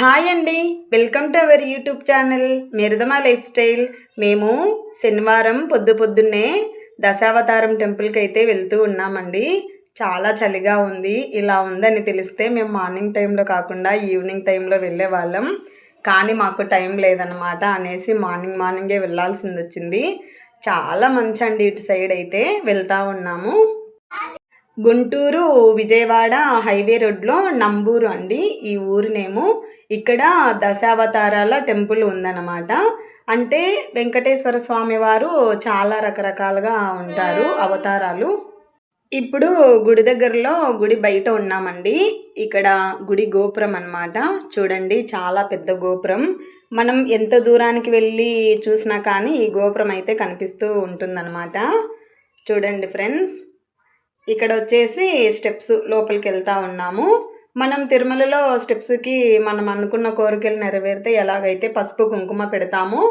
Hi అండి. Welcome to our YouTube channel మిరదమా life style. మేము శనివారం పొద్దు పొద్దున్నే దశావతారం టెంపుల్కి అయితే వెళ్తూ ఉన్నామండి. చాలా చలిగా ఉంది. ఇలా ఉందని తెలిస్తే మేము మార్నింగ్ టైంలో కాకుండా ఈవినింగ్ టైంలో వెళ్ళే వాళ్ళం. కానీ మాకు టైం లేదనమాట అనేసి మార్నింగ్ మార్నింగే వెళ్ళాల్సింది వచ్చింది చాలా మంచి అండి ఇటు సైడ్ అయితే వెళ్తా ఉన్నాము. గుంటూరు విజయవాడ హైవే రోడ్లో నంబూరు అండి. ఈ ఊరు నేము ఇక్కడ దశావతారాల టెంపుల్ ఉందన్నమాట. అంటే వెంకటేశ్వర స్వామి వారు చాలా రకరకాలుగా ఉంటారు అవతారాలు. ఇప్పుడు గుడి దగ్గరలో గుడి బయట ఉన్నామండి. ఇక్కడ గుడి గోపురం అనమాట చూడండి చాలా పెద్ద గోపురం. మనం ఎంత దూరానికి వెళ్ళి చూసినా కానీ ఈ గోపురం అయితే కనిపిస్తూ ఉంటుందన్నమాట. చూడండి ఫ్రెండ్స్. ఇక్కడ వచ్చేసి స్టెప్స్ లోపలికి వెళ్తా ఉన్నాము. మనం తిరుమలలో స్టెప్స్కి మనం అనుకున్న కోరికలు నెరవేరితే ఎలాగైతే పసుపు కుంకుమ పెడతామో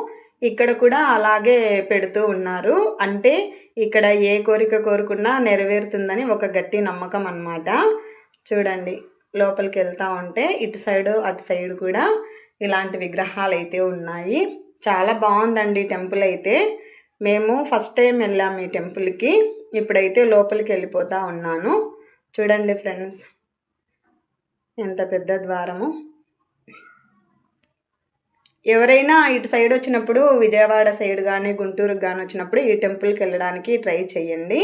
ఇక్కడ కూడా అలాగే పెడుతూ ఉన్నారు. అంటే ఇక్కడ ఏ కోరిక కోరుకున్నా నెరవేరుతుందని ఒక గట్టి నమ్మకం అన్నమాట. చూడండి లోపలికి వెళ్తా ఉంటే ఇటు సైడు అటు సైడ్ కూడా ఇలాంటి విగ్రహాలు అయితే ఉన్నాయి. చాలా బాగుందండి టెంపుల్ అయితే. మేము ఫస్ట్ టైం వెళ్ళాము ఈ టెంపుల్కి. ఇప్పుడైతే లోపలికి వెళ్ళిపోతా ఉన్నాను. చూడండి ఫ్రెండ్స్ ఎంత పెద్ద ద్వారము. ఎవరైనా ఇటు సైడ్ వచ్చినప్పుడు విజయవాడ సైడ్ కానీ గుంటూరు కానీ వచ్చినప్పుడు ఈ టెంపుల్కి వెళ్ళడానికి ట్రై చేయండి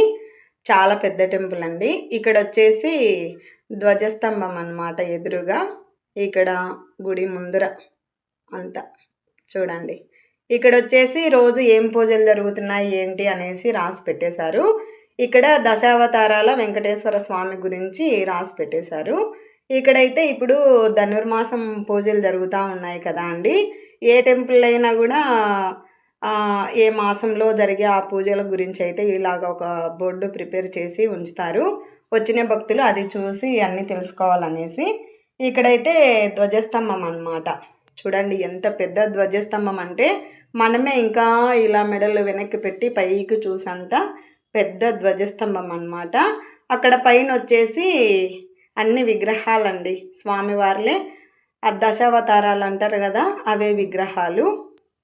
చాలా పెద్ద టెంపుల్ అండి. ఇక్కడ వచ్చేసి ధ్వజస్తంభం అన్నమాట ఎదురుగా. ఇక్కడ గుడి ముందర అంతా చూడండి. ఇక్కడ వచ్చేసి రోజు ఏం పూజలు జరుగుతున్నాయి ఏంటి అనేసి రాసి పెట్టేశారు. ఇక్కడ దశావతారాల వెంకటేశ్వర స్వామి గురించి రాసి పెట్టేశారు. ఇక్కడైతే ఇప్పుడు ధనుర్మాసం పూజలు జరుగుతూ ఉన్నాయి కదా అండి. ఏ టెంపుల్ అయినా కూడా ఏ మాసంలో జరిగే ఆ పూజల గురించి అయితే ఇలాగ ఒక బోర్డు ప్రిపేర్ చేసి ఉంచుతారు. వచ్చిన భక్తులు అది చూసి అన్నీ తెలుసుకోవాలనేసి ఇక్కడైతే ధ్వజస్తంభం అన్నమాట. చూడండి ఎంత పెద్ద ధ్వజస్తంభం అంటే మనమే ఇంకా ఇలా మెడలు వెనక్కి పెట్టి పైకి చూసంతా పెద్ద ధ్వజస్తంభం అనమాట అక్కడ పైన వచ్చేసి అన్ని విగ్రహాలండి. స్వామివార్లే దశావతారాలు అంటారు కదా అవే విగ్రహాలు.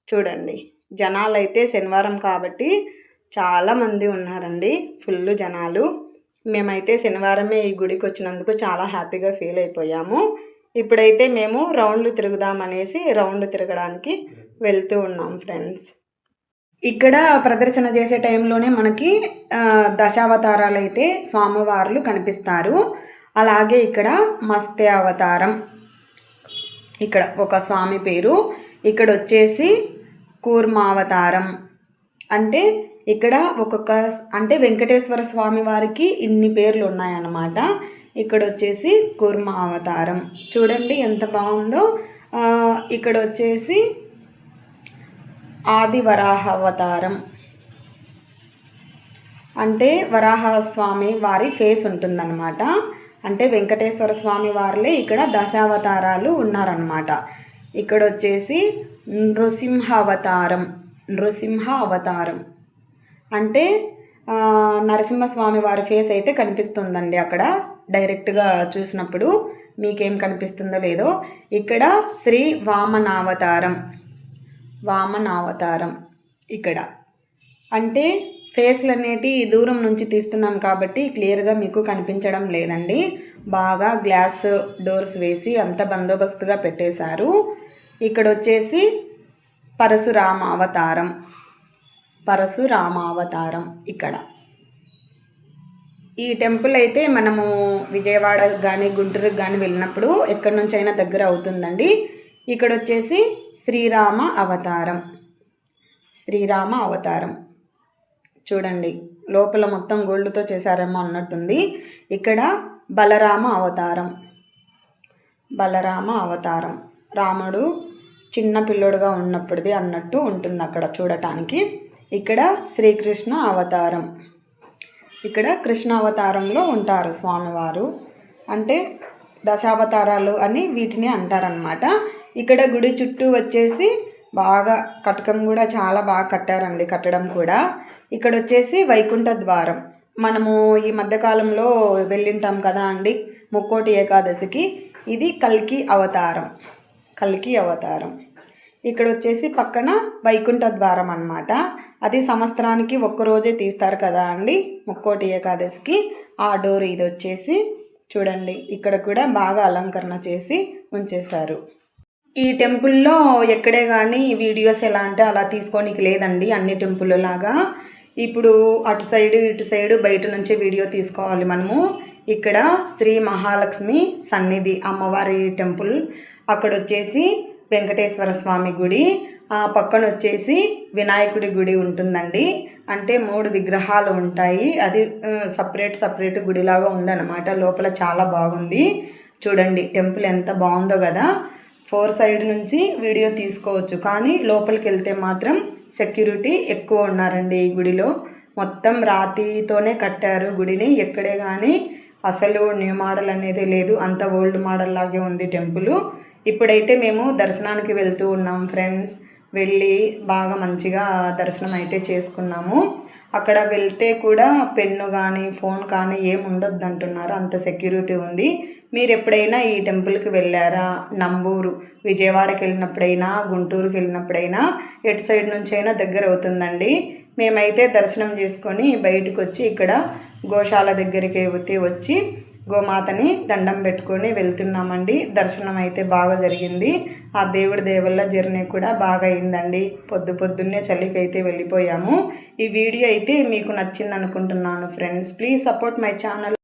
చూడండి జనాలు అయితే శనివారం కాబట్టి చాలామంది ఉన్నారండి ఫుల్ జనాలు. మేమైతే శనివారమే ఈ గుడికి వచ్చినందుకు చాలా హ్యాపీగా ఫీల్ అయిపోయాము. ఇప్పుడైతే మేము రౌండ్లు తిరుగుదామనేసి రౌండ్ తిరగడానికి వెళ్తూ ఉన్నాం ఫ్రెండ్స్. ఇక్కడ ప్రదర్శన చేసే టైంలోనే మనకి దశావతారాలు అయితే స్వామివార్లు కనిపిస్తారు. అలాగే ఇక్కడ మత్స్య అవతారం. ఇక్కడ ఒక స్వామి పేరు. ఇక్కడ వచ్చేసి కూర్మావతారం. అంటే ఇక్కడ ఒక్కొక్క అంటే వెంకటేశ్వర స్వామి వారికి ఇన్ని పేర్లు ఉన్నాయన్నమాట. ఇక్కడ వచ్చేసి కూర్మ అవతారం చూడండి ఎంత బాగుందో. ఇక్కడ వచ్చేసి ఆది వరాహావతారం అంటే వరాహస్వామి వారి ఫేస్ ఉంటుందన్నమాట. అంటే వెంకటేశ్వర స్వామి వారిలే ఇక్కడ దశావతారాలు ఉన్నారనమాట ఇక్కడ వచ్చేసి నృసింహ అవతారం నృసింహ అవతారం అంటే నరసింహస్వామి వారి ఫేస్ అయితే కనిపిస్తుందండి అక్కడ. డైరెక్ట్గా చూసినప్పుడు మీకేం కనిపిస్తుందో లేదో. ఇక్కడ శ్రీ వామనావతారం. వామనావతారం ఇక్కడ. అంటే ఫేస్లు అనేటి దూరం నుంచి తీస్తున్నాం కాబట్టి క్లియర్గా మీకు కనిపించడం లేదండి. బాగా గ్లాస్ డోర్స్ వేసి అంత బందోబస్తుగా పెట్టేశారు. ఇక్కడ వచ్చేసి పరశురామ అవతారం పరశురామ అవతారం ఇక్కడ. ఈ టెంపుల్ అయితే మనము విజయవాడ కానీ గుంటూరుకి కానీ వెళ్ళినప్పుడు ఎక్కడి నుంచైనా దగ్గర అవుతుందండి. ఇక్కడ వచ్చేసి శ్రీరామ అవతారం. శ్రీరామ అవతారం. చూడండి లోపల మొత్తం గోల్డ్తో చేశారేమో అన్నట్టుంది. ఇక్కడ బలరామ అవతారం. బలరామ అవతారం. రాముడు చిన్న పిల్లోడుగా ఉన్నప్పుడుది అన్నట్టు ఉంటుంది అక్కడ చూడటానికి. ఇక్కడ శ్రీకృష్ణ అవతారం. ఇక్కడ కృష్ణ అవతారంలో ఉంటారు స్వామివారు. అంటే దశావతారాలు అని వీటిని అంటారనమాట ఇక్కడ గుడి చుట్టూ వచ్చేసి బాగా కటకం కూడా చాలా బాగా కట్టారండి కట్టడం కూడా. ఇక్కడ వచ్చేసి వైకుంఠ ద్వారం. మనము ఈ మధ్యకాలంలో వెళ్ళింటాం కదా అండి ముక్కోటి ఏకాదశికి. ఇది కల్కి అవతారం కల్కి అవతారం. ఇక్కడ వచ్చేసి పక్కన వైకుంఠ ద్వారం అన్నమాట. అది సంవత్సరానికి ఒక్కరోజే తీస్తారు కదా అండి ముక్కోటి ఏకాదశికి. ఆ డోర్ ఇది వచ్చేసి చూడండి ఇక్కడ కూడా బాగా అలంకరణ చేసి ఉంచేశారు. ఈ టెంపుల్లో ఎక్కడే కానీ వీడియోస్ ఎలా అంటే అలా తీసుకోనికి లేదండి అన్ని టెంపుల్ లాగా. ఇప్పుడు అటు సైడు ఇటు సైడు బయట నుంచే వీడియో తీసుకోవాలి మనము. ఇక్కడ శ్రీ మహాలక్ష్మి సన్నిధి అమ్మవారి టెంపుల్. అక్కడ వచ్చేసి వెంకటేశ్వర స్వామి గుడి. ఆ పక్కన వచ్చేసి వినాయకుడి గుడి ఉంటుందండి. అంటే మూడు విగ్రహాలు ఉంటాయి. అది సపరేట్ సపరేట్ గుడిలాగా ఉందన్నమాట. లోపల చాలా బాగుంది. చూడండి టెంపుల్ ఎంత బాగుందో కదా. ఫోర్ సైడ్ నుంచి వీడియో తీసుకోవచ్చు. కానీ లోపలికి వెళ్తే మాత్రం సెక్యూరిటీ ఎక్కువ ఉన్నారండి ఈ గుడిలో. మొత్తం రాతితోనే కట్టారు గుడిని. ఎక్కడే కానీ అసలు న్యూ మోడల్ అనేది లేదు. అంత ఓల్డ్ మోడల్ లాగే ఉంది టెంపుల్. ఇప్పుడైతే మేము దర్శనానికి వెళ్తూ ఉన్నాం ఫ్రెండ్స్. వెళ్ళి బాగా మంచిగా దర్శనం అయితే చేసుకున్నాము. అక్కడ వెళ్తే కూడా పెన్ను కానీ ఫోన్ కానీ ఏమి ఉండొద్దు అంటున్నారు అంత సెక్యూరిటీ ఉంది. మీరు ఎప్పుడైనా ఈ టెంపుల్కి వెళ్ళారా? నంబూరు. విజయవాడకి వెళ్ళినప్పుడైనా గుంటూరుకి వెళ్ళినప్పుడైనా ఎటు సైడ్ నుంచి అయినా దగ్గర అవుతుందండి. మేమైతే దర్శనం చేసుకొని బయటకు వచ్చి ఇక్కడ గోశాల దగ్గరికి వచ్చి గోమాతని దండం పెట్టుకొని వెళ్తున్నామండి. దర్శనం అయితే బాగా జరిగింది. ఆ దేవుడి దేవుళ్ళ జర్నీ కూడా బాగా అయిందండి. పొద్దు పొద్దున్నే చలికి అయితే వెళ్ళిపోయాము. ఈ వీడియో అయితే మీకు నచ్చింది అనుకుంటున్నాను friends. Please support my channel.